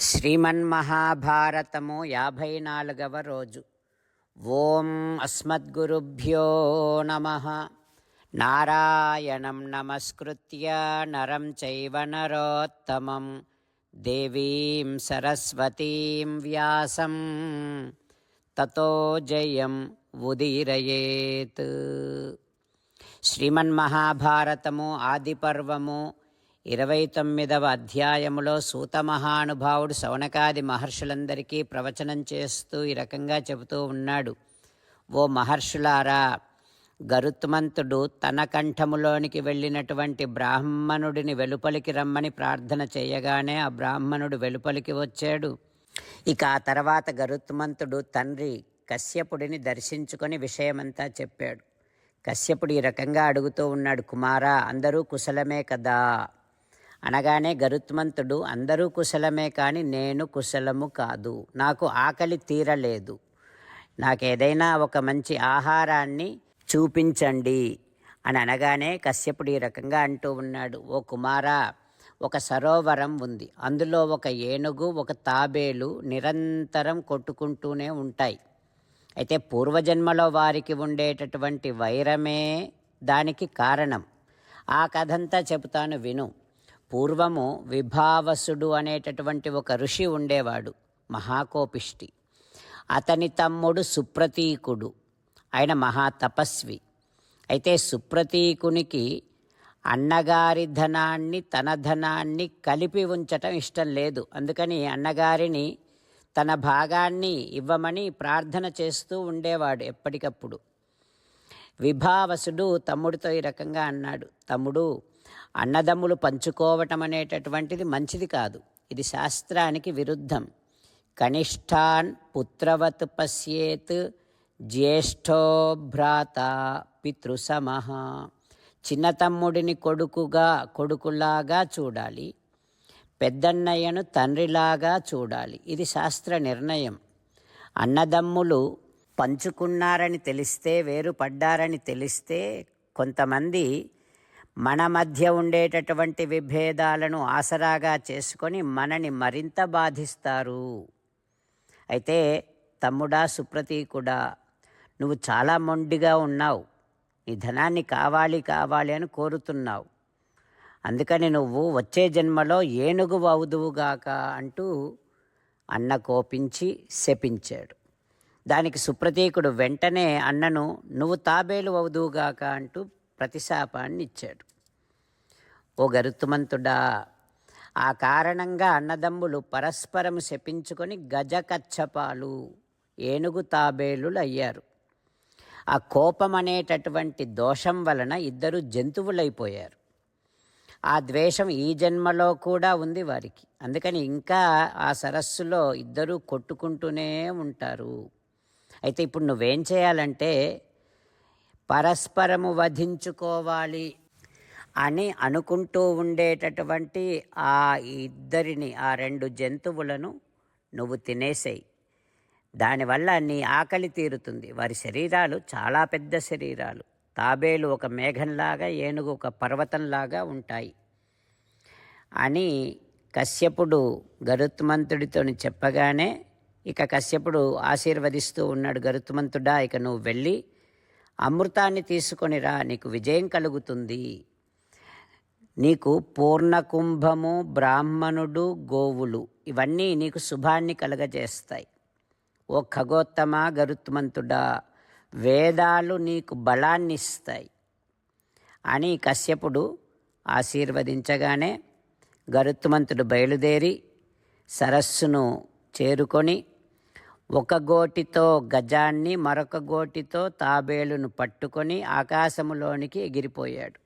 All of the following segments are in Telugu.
శ్రీమన్మహాభారతము యాభై నాలుగవ రోజు. ఓం అస్మద్గురుభ్యో నమ. నారాయణం నమస్కృత్య నరం చైవ నరోత్తమం. దేవీం సరస్వతీం వ్యాసం. తతో జయం ఉదీరయేత్. శ్రీమన్మహాభారతము ఆదిపర్వము ఇరవై తొమ్మిదవ అధ్యాయములో సూత మహానుభావుడు శౌనకాది మహర్షులందరికీ ప్రవచనం చేస్తూ ఈ రకంగా చెబుతూ ఉన్నాడు. ఓ మహర్షులారా గరుత్మంతుడు తన కంఠములోనికి వెళ్ళినటువంటి బ్రాహ్మణుడిని వెలుపలికి రమ్మని ప్రార్థన చేయగానే ఆ బ్రాహ్మణుడు వెలుపలికి వచ్చాడు. ఇక ఆ తర్వాత గరుత్మంతుడు తండ్రి కశ్యపుడిని దర్శించుకొని విషయమంతా చెప్పాడు. కశ్యపుడు ఈ రకంగా అడుగుతూ ఉన్నాడు కుమారా అందరూ కుశలమే కదా? అనగానే గరుత్మంతుడు అందరూ కుశలమే కానీ నేను కుశలము కాదు. నాకు ఆకలి తీరలేదు. నాకేదైనా ఒక మంచి ఆహారాన్ని చూపించండి. అని అనగానే కశ్యపుడు ఈ రకంగా అంటూ ఉన్నాడు. ఓ కుమారా ఒక సరోవరం ఉంది. అందులో ఒక ఏనుగు ఒక తాబేలు నిరంతరం కొట్టుకుంటూనే ఉంటాయి. అయితే పూర్వజన్మలో వారికి ఉండేటటువంటి వైరమే దానికి కారణం. ఆ కథంతా చెబుతాను విను. పూర్వము విభావసుడు అనేటటువంటి ఒక ఋషి ఉండేవాడు మహాకోపిష్టి. అతని తమ్ముడు సుప్రతీకుడు ఆయన మహాతపస్వి అయితే సుప్రతీకునికి అన్నగారి ధనాన్ని తన ధనాన్ని కలిపి ఉంచటం ఇష్టం లేదు. అందుకని అన్నగారిని తన భాగాన్ని ఇవ్వమని ప్రార్థన చేస్తూ ఉండేవాడు ఎప్పటికప్పుడు. విభావసుడు తమ్ముడితో ఈ రకంగా అన్నాడు తమ్ముడు అన్నదమ్ములు పంచుకోవటం అనేటటువంటిది మంచిది కాదు. ఇది శాస్త్రానికి విరుద్ధం. కనిష్టాన్ పుత్రవత్ పశ్యేత్ జ్యేష్ఠో భ్రాత పితృసమహ చిన్నతమ్ముడిని కొడుకుగా కొడుకులాగా చూడాలి. పెద్దన్నయ్యను తండ్రిలాగా చూడాలి. ఇది శాస్త్ర నిర్ణయం. అన్నదమ్ములు పంచుకున్నారని తెలిస్తే వేరుపడ్డారని తెలిస్తే కొంతమంది మన మధ్య ఉండేటటువంటి విభేదాలను ఆసరాగా చేసుకొని మనని మరింత బాధిస్తారు. అయితే తమ్ముడా సుప్రతీకుడా నువ్వు చాలా మొండిగా ఉన్నావు. నీ ధనాన్ని కావాలి కావాలి అని కోరుతున్నావు. అందుకని నువ్వు వచ్చే జన్మలో ఏనుగు అవుదువుగాక అంటూ అన్న కోపించి శపించాడు. దానికి సుప్రతీకుడు వెంటనే అన్నను నువ్వు తాబేలు అవుదువుగాక అంటూ ప్రతిశాపాన్ని ఇచ్చాడు ఓ గరుత్మంతుడా ఆ కారణంగా అన్నదమ్ములు పరస్పరం శపించుకొని గజకచ్చపాలు ఏనుగు తాబేలులు అయ్యారు ఆ కోపం అనేటటువంటి దోషం వలన ఇద్దరు జంతువులైపోయారు. ఆ ద్వేషం ఈ జన్మలో కూడా ఉంది వారికి. అందుకని ఇంకా ఆ సరస్సులో ఇద్దరూ కొట్టుకుంటూనే ఉంటారు. అయితే ఇప్పుడు నువ్వేం చేయాలంటే పరస్పరము వధించుకోవాలి అని అనుకుంటూ ఉండేటటువంటి ఆ ఇద్దరిని ఆ రెండు జంతువులను నువ్వు తినేసేయి. దానివల్ల నీ ఆకలి తీరుతుంది. వారి శరీరాలు చాలా పెద్ద శరీరాలు. తాబేలు ఒక మేఘంలాగా ఏనుగు ఒక పర్వతంలాగా ఉంటాయి అని కశ్యపుడు గరుత్మంతుడితో చెప్పగానే ఇక కశ్యపుడు ఆశీర్వదిస్తూ ఉన్నాడు గరుత్మంతుడా ఇక నువ్వు వెళ్ళి అమృతాన్ని తీసుకొనిరా నీకు విజయం కలుగుతుంది. నీకు పూర్ణకుంభము బ్రాహ్మణుడు గోవులు ఇవన్నీ నీకు శుభాన్ని కలగజేస్తాయి. ఓ ఖగోత్తమ గరుత్మంతుడా వేదాలు నీకు బలాన్ని ఇస్తాయి అని కశ్యపుడు ఆశీర్వదించగానే గరుత్మంతుడు బయలుదేరి సరస్సును చేరుకొని ఒక గోటితో గజాన్ని మరొక గోటితో తాబేలును పట్టుకొని ఆకాశములోనికి ఎగిరిపోయాడు.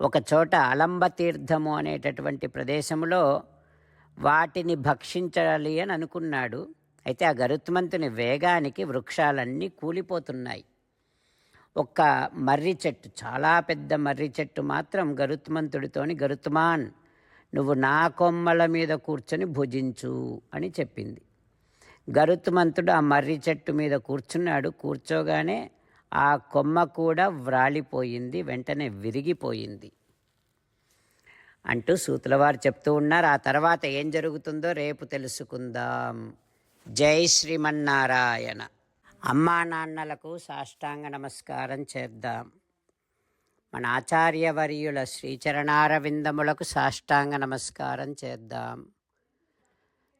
ఒక చోట అలంబ తీర్థము అనేటటువంటి ప్రదేశంలో వాటిని భక్షించాలి అని అనుకున్నాడు. అయితే ఆ గరుత్మంతుని వేగానికి వృక్షాలన్నీ కూలిపోతున్నాయి. ఒక్క మర్రి చెట్టు చాలా పెద్ద మర్రి చెట్టు మాత్రం గరుత్మంతుడితోని గరుత్మాన్ నువ్వు నా కొమ్మల మీద కూర్చొని భుజించు అని చెప్పింది. గరుత్మంతుడు ఆ మర్రి చెట్టు మీద కూర్చున్నాడు. కూర్చోగానే ఆ కొమ్మ కూడా వ్రాలిపోయింది వెంటనే విరిగిపోయింది. అంటూ సూతులవారు చెప్తూ ఉన్నారు. ఆ తర్వాత ఏం జరుగుతుందో రేపు తెలుసుకుందాం. జై శ్రీమన్నారాయణ. అమ్మా నాన్నలకు సాష్టాంగ నమస్కారం చేద్దాం. మన ఆచార్యవర్యుల శ్రీచరణారవిందములకు సాష్టాంగ నమస్కారం చేద్దాం.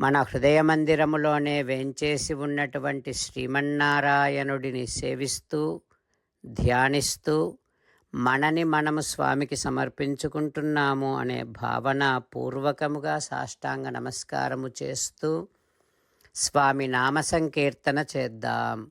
మన హృదయ మందిరములోనే వేంచేసి ఉన్నటువంటి శ్రీమన్నారాయణుడిని సేవిస్తూ ధ్యానిస్తూ మనని మనము స్వామికి సమర్పించుకుంటున్నాము అనే భావన పూర్వకముగా సాష్టాంగ నమస్కారము చేస్తూ స్వామి నామ సంకీర్తన చేద్దాం.